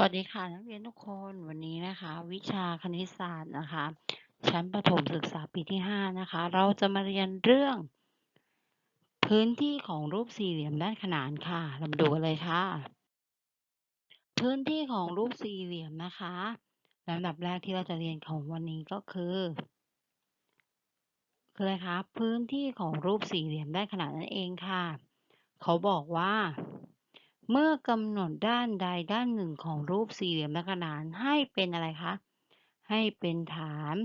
สวัสดีค่ะ นักเรียนทุกคนวันนี้นะคะ วิชาคณิตศาสตร์นะคะ ชั้นประถมศึกษาปีที่ 5 นะคะ เราจะมาเรียนเรื่อง พื้นที่ของรูปสี่เหลี่ยมด้านขนานค่ะเรามาดูกันเลยค่ะ พื้นที่ของรูปสี่เหลี่ยมนะคะลำดับแรกที่เราจะเรียนของวันนี้ก็คือคืออะไรคะพื้นที่ของรูปสี่เหลี่ยมด้านขนานนั่นเองค่ะ เขาบอกว่า เมื่อกำหนดด้านใดด้านหนึ่งของรูปสี่เหลี่ยมด้านขนานให้เป็นอะไรคะ ให้เป็นฐาน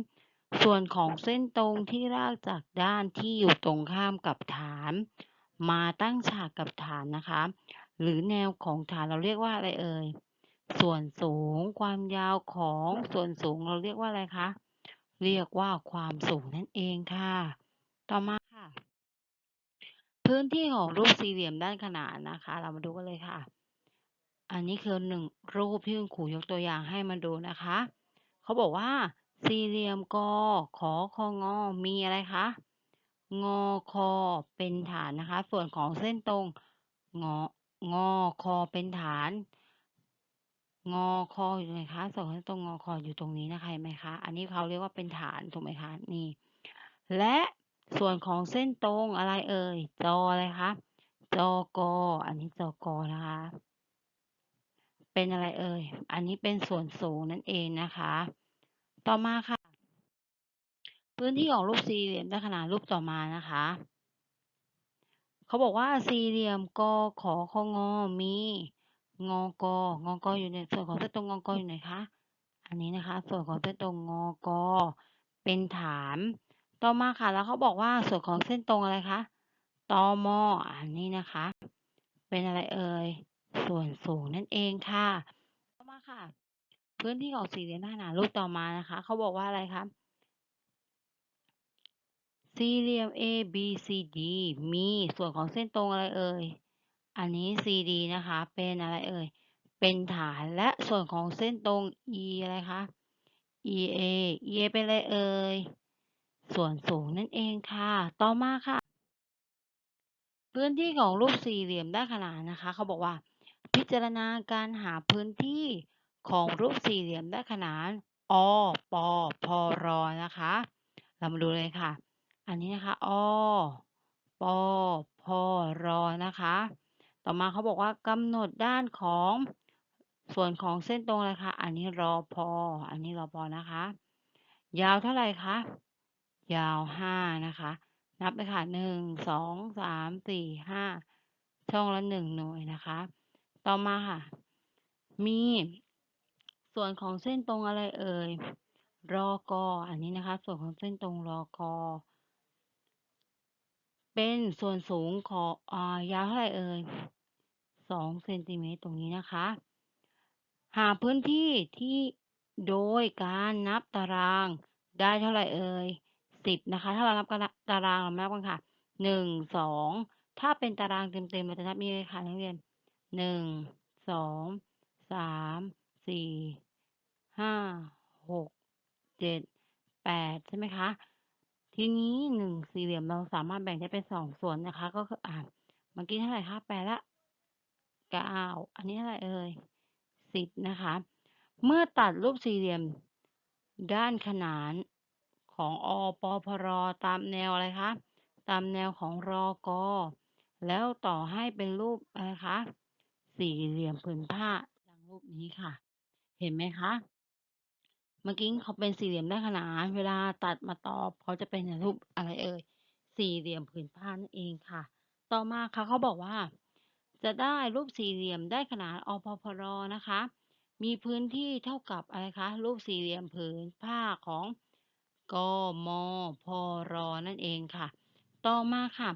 ส่วนของเส้นตรงที่รากจากด้านที่อยู่ตรงข้ามกับฐาน มาตั้งฉากกับฐานนะคะ หรือแนวของฐานเราเรียกว่าอะไรเอ่ย ส่วนสูงความยาวของส่วนสูงเราเรียกว่าอะไรคะ เรียกว่าความสูงนั่นเองค่ะ ต่อมา พื้นที่ของรูปสี่เหลี่ยมด้านขนานนะคะ เรามาดูกันเลยค่ะ อันนี้คือหนึ่งรูปที่คุณครูยกตัวอย่างให้มาดูนะคะ เขาบอกว่า สี่เหลี่ยมกอขอคองอมีอะไรคะงอคอเป็นฐานนะคะ ส่วนของเส้นตรงงองอคอเป็นฐาน งอคออยู่ไหนคะส่วนเส้นตรงงอคออยู่ตรงนี้นะคะเห็นไหมคะ อันนี้เขาเรียกว่าเป็นฐานถูกไหมคะนี่ และ ส่วนของเส้นตรงอะไรเอ่ย จออะไรคะ จอกอ อันนี้จอกอนะคะ เป็นอะไรเอ่ย อันนี้เป็นส่วนสูงนั่นเองนะคะ ต่อมาค่ะ พื้นที่ของรูปสี่เหลี่ยมด้านขนานรูปต่อมานะคะ เขาบอกว่าสี่เหลี่ยมกอขอคองอมีงอกองอกออยู่ในส่วนของเส้นตรงงอกออยู่ไหนคะ อันนี้นะคะ ส่วนของเส้นตรงงอกอเป็นฐาน ต่อมาค่ะ แล้วเขาบอกว่าส่วนของเส้นตรงอะไรคะตอมออันนี้นะคะ เป็นอะไรเอ่ยส่วนสูงนั่นเองค่ะ ต่อมาค่ะ พื้นที่ของสี่เหลี่ยมด้านขนารูปต่อมานะคะเขาบอกว่าอะไรคะสี่เหลี่ยม A B C D มีส่วนของเส้นตรงอะไรเอ่ย อันนี้ CD นะคะ เป็นอะไรเอ่ย เป็นฐานและส่วนของเส้นตรง E อะไรคะ EA EA เป็นอะไรเอ่ย ส่วนสูงนั่นเองค่ะ ต่อมาค่ะ พื้นที่ของรูปสี่เหลี่ยมด้านขนานนะคะ เขาบอกว่า พิจารณาการหาพื้นที่ของรูปสี่เหลี่ยมด้านขนานอปพรนะคะ เรามาดูเลยค่ะ อันนี้นะคะอปพรนะคะ ต่อมาเขาบอกว่ากำหนดด้านของส่วนของเส้นตรงอะไรคะอันนี้รอพอ อันนี้รอพอนะคะ ยาวเท่าไหร่คะ ยาวห้านะคะ นับเลยค่ะหนึ่งสองสามสี่ห้าช่องละหนึ่งหน่วยนะคะ ต่อมาค่ะ มี ส่วนของเส้นตรงอะไรเอ่ยรอกออันนี้นะคะ ส่วนของเส้นตรงรอกอเป็นส่วนสูงของอ่ายาวเท่าไหร่เอ่ยสองเซนติเมตรตรงนี้นะคะ หาพื้นที่ที่โดยการนับตารางได้เท่าไหร่เอ่ย สิบนะคะ ถ้าเรานับตารางเรานับกันค่ะหนึ่งสองถ้าเป็นตารางเต็มๆเราจะนับมีเลยค่ะนักเรียนหนึ่งสองสามสี่ห้าหกเจ็ดแปดใช่ไหมคะทีนี้หนึ่งสี่เหลี่ยมเราสามารถแบ่งได้เป็นสองส่วนนะคะ ก็คืออ่านเมื่อกี้เท่าไหร่คะแปดละเก้าอันนี้เท่าไหร่เอ่ยสิบนะคะ เมื่อตัดรูปสี่เหลี่ยมด้านขนาน ของ อปพร ตามแนวอะไรคะ ตามแนวของรอกอแล้วต่อให้เป็นรูปอะไรคะ สี่เหลี่ยมผืนผ้าดังรูปนี้ค่ะ เห็นไหมคะ เมื่อกี้เขาเป็นสี่เหลี่ยมได้ขนานเวลาตัดมาต่อเขาจะเป็นรูปอะไรเอ่ย สี่เหลี่ยมผืนผ้านั่นเองค่ะ ต่อมาค่ะเขาบอกว่า จะได้รูปสี่เหลี่ยมได้ขนานอพพรนะคะ มีพื้นที่เท่ากับอะไรคะ รูปสี่เหลี่ยมผืนผ้าของ กมพรนั่นเองค่ะ ต่อมาค่ะ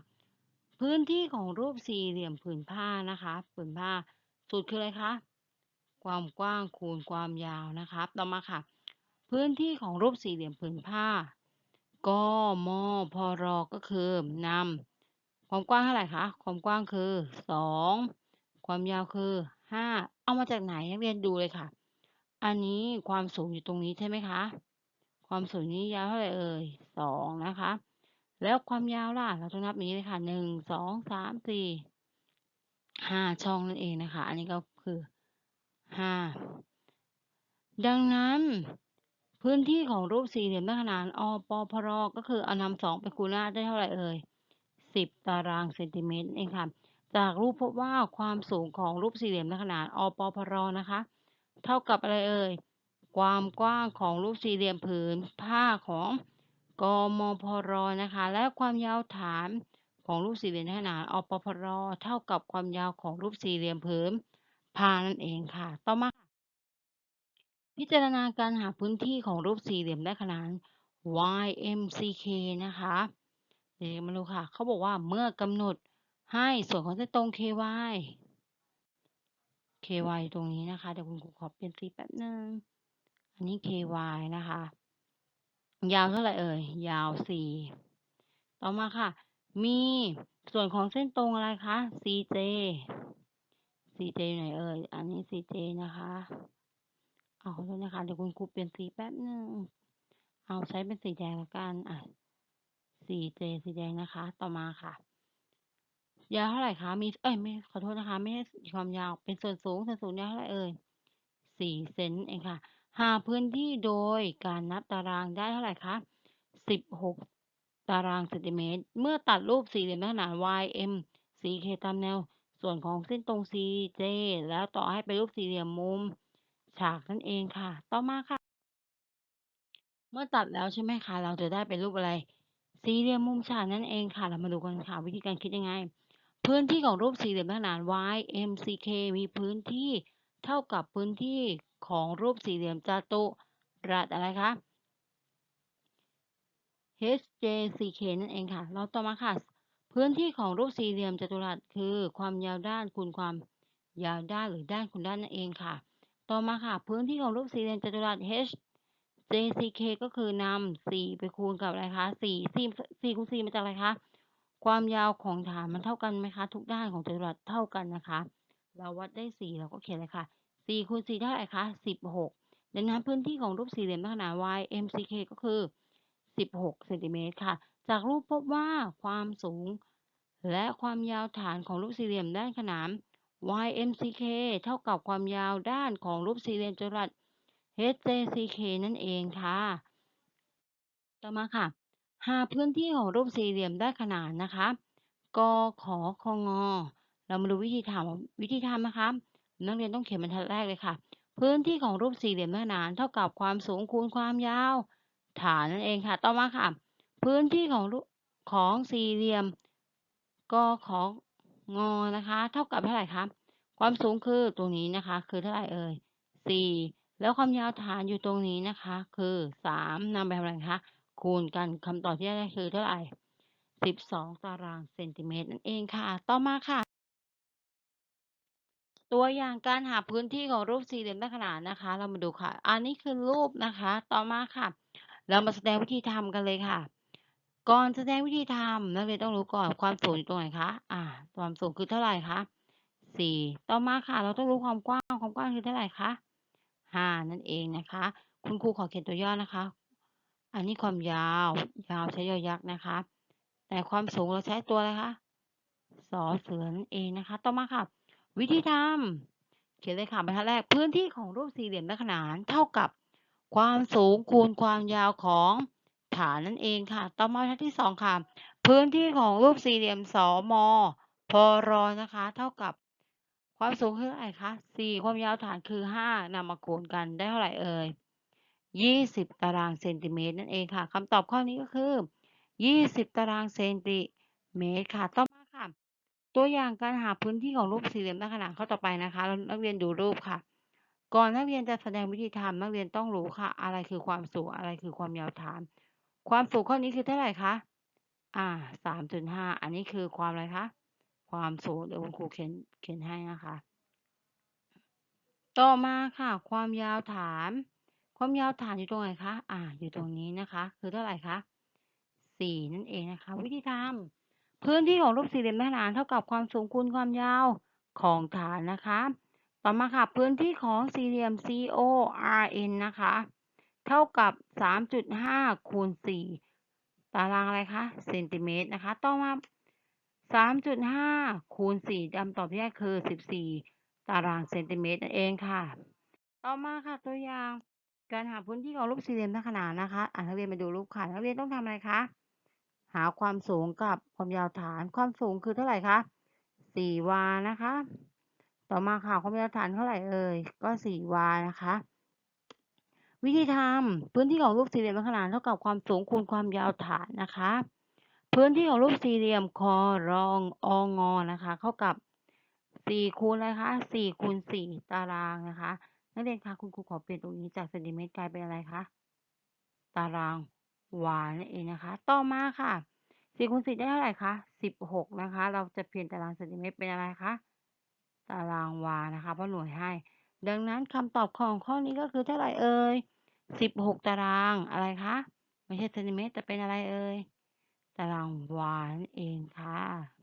พื้นที่ของรูปสี่เหลี่ยมผืนผ้านะคะผืนผ้าสุดคืออะไรคะความกว้างคูณความยาวนะคะต่อมาค่ะ พื้นที่ของรูปสี่เหลี่ยมผืนผ้ากมพรก็คือนำความกว้างเท่าไหร่คะความกว้างคือสองความยาวคือห้าเอามาจากไหนนักเรียนดูเลยค่ะ อันนี้ความสูงอยู่ตรงนี้ใช่ไหมคะ ความสูงนี้ยาวเท่าไหร่เอ่ยสองนะคะ แล้วความยาวล่ะ เราต้องนับนี้เลยค่ะหนึ่งสองสามสี่ห้าช่องนั่นเองนะคะ อันนี้ก็คือ5ดังนั้นพื้นที่ของรูปสี่เหลี่ยมด้ขนานอปพรก็คือเอานำ2ไปคูณหน้าได้เท่าไรเอ่ย10ตารางเซนติเมตรเองค่ะ จากรูปพบว่าความสูงของรูปสี่เหลี่ยมด้ขนานอปพรนะคะ เท่ากับอะไรเอ่ย ความกว้างของรูปสี่เหลี่ยมผืนผ้าของกมพรนะคะ และความยาวฐานของรูปสี่เหลี่ยมด้ขนานอปพรเท่ากับความยาวของรูปสี่เหลี่ยมผืนผ้านั่นเองค่ะ ต่อมา พิจารณาการหาพื้นที่ของรูปสี่เหลี่ยมได้ขนาน YMCK นะคะเดี๋ยวมาดูค่ะ เขาบอกว่าเมื่อกำหนดให้ส่วนของเส้นตรง KY KY ตรงนี้นะคะ เดี๋ยวคุณครูขอเปลี่ยนสีแป๊บหนึ่ง อันนี้ KY นะคะ ยาวเท่าไรเอ่ย ยาว4ต่อมาค่ะ มีส่วนของเส้นตรงอะไรคะ CJ CJ อยู่ไหนเอ่ย อันนี้ CJ นะคะ เอาขอโทษนะคะ เดี๋ยวคุณครูเปลี่ยนสีแป๊บหนึ่งเอาใช้เป็นสีแดงแล้วกัน อะ 4J สีแดงนะคะ ต่อมาค่ะยาวเท่าไรคะ มี เอ๊ยไม่ ขอโทษนะคะ ไม่ใช่ความยาว เป็นส่วนสูง ส่วนสูงยาวเท่าไรเอ่ย4เซนเองค่ะ หาพื้นที่โดยการนับตารางได้เท่าไหร่คะ 16 ตารางเซนติเมตร เมื่อตัดรูปสี่เหลี่ยมขนาน YMCK ตามแนว ส่วนของเส้นตรง CJ แล้วต่อให้เป็นรูปสี่เหลี่ยมมุม ฉากนั่นเองค่ะ ต่อมาค่ะ เมื่อตัดแล้วใช่ไหมคะ เราจะได้เป็นรูปอะไร สี่เหลี่ยมมุมฉากนั่นเองค่ะ เรามาดูกันค่ะ วิธีการคิดยังไง พื้นที่ของรูปสี่เหลี่ยมขนาน YMCK มีพื้นที่ เท่ากับพื้นที่ของรูปสี่เหลี่ยมจัตุรัสอะไรคะ HJCK นั่นเองค่ะเราต่อมาค่ะ พื้นที่ของรูปสี่เหลี่ยมจัตุรัสคือความยาวด้านคูณความยาวด้านหรือด้านคูณด้านนั่นเองค่ะ ต่อมาค่ะ พื้นที่ของรูปสี่เหลี่ยมจัตุรัส HJCK ก็คือนำ4ไปคูณกับอะไรคะ4 4 4คูณ4มาจากอะไรคะ ความยาวของฐานมันเท่ากันไหมคะ ทุกด้านของจัตุรัสเท่ากันนะคะ เราวัดได้4เราก็เขียนเลยค่ะ4คูณ4เท่าไหร่คะ16ดังนั้นพื้นที่ของรูปสี่เหลี่ยมด้ขนาน YMCK ก็คือ16เซนติเมตรค่ะ จากรูปพบว่าความสูง และความยาวฐานของรูปสี่เหลี่ยมด้านขนาน YMCK เท่ากับความยาวด้านของรูปสี่เหลี่ยมจัตุรัส HJCK นั่นเองค่ะ ต่อมาค่ะ หาพื้นที่ของรูปสี่เหลี่ยมด้านขนานนะคะ กขคง เรามาดูวิธีทำวิธีทำนะคะ นักเรียนต้องเขียนบรรทัดแรกเลยค่ะ พื้นที่ของรูปสี่เหลี่ยมได้ขนานเท่ากับความสูงคูณความยาว ฐานนั่นเองค่ะ ต่อมาค่ะ พื้นที่ของของสี่เหลี่ยมกของงอนะคะ เท่ากับเท่าไหร่คะความสูงคือตรงนี้นะคะ คือเท่าไหร่เอ่ย4แล้วความยาวฐานอยู่ตรงนี้นะคะ คือ3นำไปทำอะไรคะคูณกันคำตอบที่ได้คือเท่าไหร่ 12 ตารางเซนติเมตรนั่นเองค่ะ ต่อมาค่ะ ตัวอย่างการหาพื้นที่ของรูปสี่เหลี่ยมได้ขนานนะคะ เรามาดูค่ะ อันนี้คือรูปนะคะ ต่อมาค่ะ เรามาแสดงวิธีทำกันเลยค่ะ ก่อนแสดงวิธีทำนักเรียนต้องรู้ก่อนความสูงอยู่ตรงไหนคะ อ่า ความสูงคือเท่าไหร่คะสี่ต่อมาค่ะ เราต้องรู้ความกว้าง ความกว้างคือเท่าไหร่คะห้านั่นเองนะคะ คุณครูขอเขียนตัวย่อนะคะ อันนี้ความยาว ยาวใช้ยอยักษ์นะคะ แต่ความสูงเราใช้ตัวอะไรคะ สอเสือนเองนะคะ ต่อมาค่ะ วิธีทำเขียนเลยค่ะบรรทัดแรกพื้นที่ของรูปสี่เหลี่ยมได้ขนานเท่ากับความสูงคูณความยาวของฐานนั่นเองค่ะ ต่อมาบรรทัดที่สองค่ะ พื้นที่ของรูปสี่เหลี่ยมสมพรนะคะ เท่ากับความสูงคืออะไรคะสี่ความยาวฐานคือห้านำมาคูณกันได้เท่าไหร่เอ่ยยี่สิบตารางเซนติเมตรนั่นเองค่ะคำตอบข้อนี้ก็คือยี่สิบตารางเซนติเมตรค่ะ ตัวอย่างการหาพื้นที่ของรูปสี่เหลี่ยมลักษณะข้อต่อไปนะคะนักเรียนดูรูปค่ะ ก่อนนักเรียนจะแสดงวิธีทำนักเรียนต้องรู้ค่ะ อะไรคือความสูงอะไรคือความยาวฐาน ความสูงข้อนี้คือเท่าไหร่คะอ่าสามจุดห้าอันนี้คือความอะไรคะความสูงเดี๋ยวคุณครูเขียนเขียนให้นะคะ ต่อมาค่ะ ความยาวฐาน ความยาวฐานอยู่ตรงไหนคะอ่า อยู่ตรงนี้นะคะ คือเท่าไหร่คะสี่นั่นเองนะคะ วิธีทำ พื้นที่ของรูปสี่เหลี่ยมขนานเท่ากับความสูงคูณความยาวของฐานนะคะ ต่อมาค่ะพื้นที่ของสี่เหลี่ยม CORN นะคะ เท่ากับ 3.5คูณ4ตารางอะไรคะเซนติเมตรนะคะ ต่อมา 3.5คูณ4คำตอบที่ได้คือ 14 ตารางเซนติเมตรนั่นเองค่ะ ต่อมาค่ะตัวอย่างการหาพื้นที่ของรูปสี่เหลี่ยมทั้งขนานนะคะ อ่านักเรียนมาดูรูปค่ะนักเรียนต้องทำอะไรคะ หาความสูงกับความยาวฐาน ความสูงคือเท่าไหร่คะ4วานะคะ ต่อมาค่ะความยาวฐานเท่าไหร่เอ่ย ก็4วานะคะ วิธีทำพื้นที่ของรูปสี่เหลี่ยมขนานเท่ากับความสูงคูณความยาวฐานนะคะ พื้นที่ของรูปสี่เหลี่ยมคอรององอนะคะเท่ากับ4คูณอะไรคะ4คูณ4ตารางนะคะนักเรียนคะคุณครูขอเปลี่ยนตรงนี้จากเซนติเมตรกลายเป็นอะไรคะตาราง หวานั่นเองนะคะ ต่อมาค่ะ4คูณ4ได้เท่าไหร่คะ16นะคะ เราจะเปลี่ยนตารางเซนติเมตรเป็นอะไรคะ ตารางวานะคะ เพราะหน่วยให้ ดังนั้นคำตอบของข้อนี้ก็คือเท่าไหร่เอ่ย16ตารางอะไรคะ ไม่ใช่เซนติเมตรแต่เป็นอะไรเอ่ย ตารางวานั่นเองค่ะ